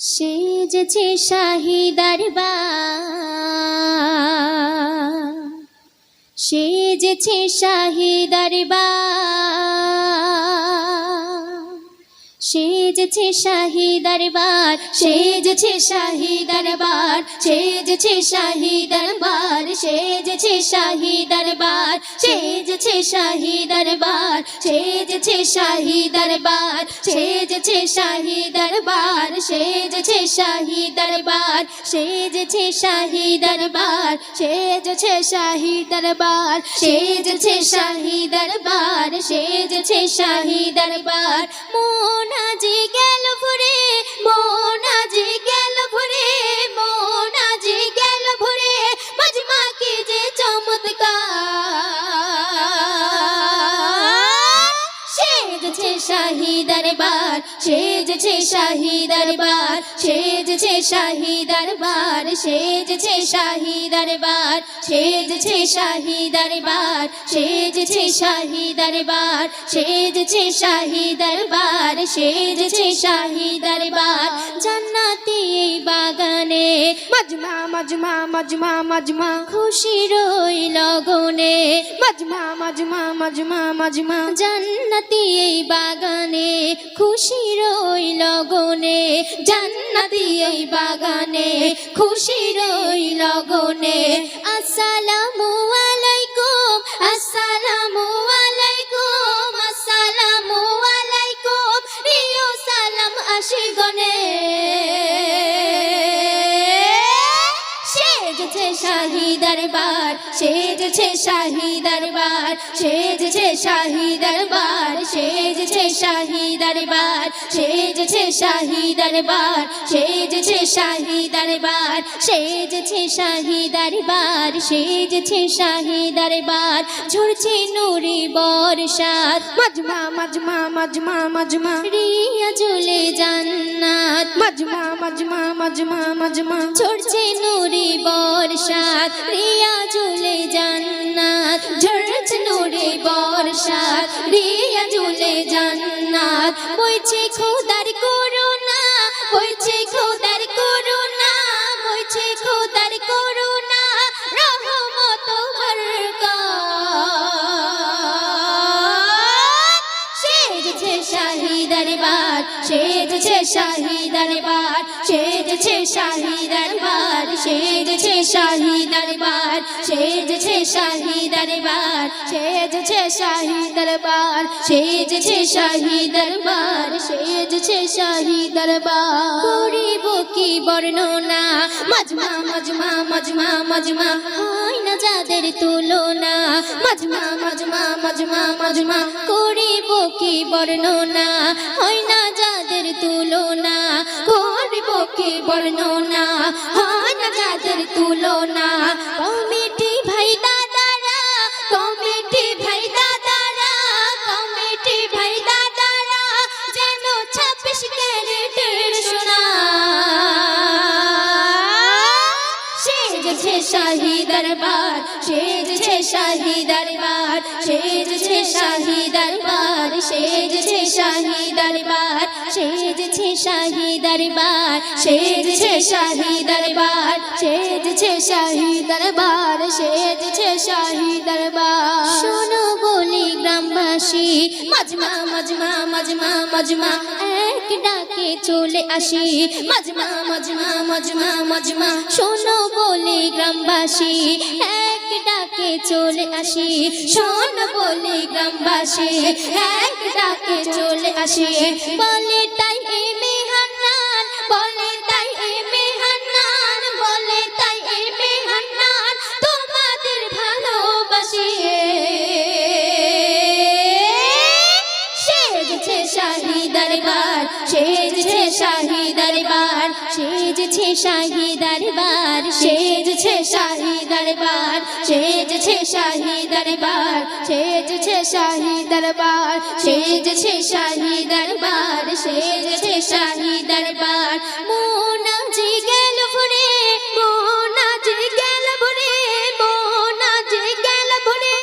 সেজেছে শাহিদার বা সেজেছে শাহিদার বা সেজেছে শাহী দরবার সেজেছে শাহী দরবার সেজেছে শাহী দরবার সেজেছে শাহী দরবার সেজেছে শাহী দরবার সেজেছে শাহী দরবার সেজেছে শাহী দরবার সেজেছে শাহী দরবার সেজেছে শাহী দরবার সেজেছে শাহী দরবার সেজেছে শাহী দরবার সেজেছে শাহী দরবার মন আজি গেল ভরে মন আজি শাহী দরবার সেজেছে শাহী দরবার সেজেছে শাহী দরবার সেজেছে শাহী দরবার সেজেছে শাহী দরবার সেজেছে শাহী দরবার সেজেছে শাহী দরবার সেজেছে শাহী দরবার জান্নাতি এই বাগানে মজমা মজমা মজমা মজমা খুশি রই লগনে মজমা মজমা মজমা মজমা। জান্নাতি এই বাগানে খুশি রই লগনে। জান্নাতি এই বাগানে খুশি রই লগনে। আসসালামু আলাইকুম আসসালামু আলাইকুম আসসালামু আলাইকুম। প্রিয় সালাম আশিগনে শাহী দরবার, সেজেছে শাহী দরবার, সেজেছে শাহী দরবার, সেজেছে শাহী দরবার, সেজেছে শাহী দরবার, সেজেছে শাহী দরবার, সেজেছে শাহী দরবার, সেজেছে শাহী দরবার ঝরছে নুরি বর্ষাত মজমা মজমা মজমা মজমা রিয়া ঝুলে জান্নাত, মজমা মজমা মজমা মজমা ঝরছে নুরি বর্ষাত রিয়া জুলে জান্নাত ঝরছ নুরি বর্ষা। রিয়া ঝুলে জান্নাত বইছে খুদার করুণা দরবার সেজেছে শাহী দরবার সেজেছে শাহী দরবার সেজেছে শাহী দরবার সেজেছে শাহী দরবার সেজেছে শাহী দরবার সেজেছে শাহী দরবার করিব কি বর্ণনা? মজমা মজমা মজমা মজমা হয় না যাদের তুলনা। মজমা মজমা মজমা মজমা, করিব কি বর্ণনা? কি বর্ণনা হয় না যাদের তুলনা কমিটি ভাই দাদারা কমিটি ভাই দাদারা কমিটি ভাই দাদারা যেন ছাব্বিশ ক্যারেটের সোনা সেজেছে শাহী দরবার সেজেছে শাহী দরবার সেজেছে শাহী দরবার সেজেছে শাহী দরবার, সেজছে শাহী দরবার, সেজছে শাহী দরবার, সেজছে শাহী দরবার। শোনো বলি গ্রামবাসী, মজমা মজমা মজমা মজমা এক ডাকে চলে আসি। মজমা মজমা মজমা মজমা, শোনো বলে গ্রামবাসী। এক ডাকে চলে আসি, শোন বলে গ্রামবাসী। এক ডাকে চলে আসি, বলে সেজেছে শাহী দরবার, সেজেছে শাহী দরবার, সেজেছে শাহী দরবার, সেজেছে শাহী দরবার, সেজেছে শাহী দরবার, সেজেছে শাহী দরবার, সেজেছে শাহী দরবার, সেজেছে শাহী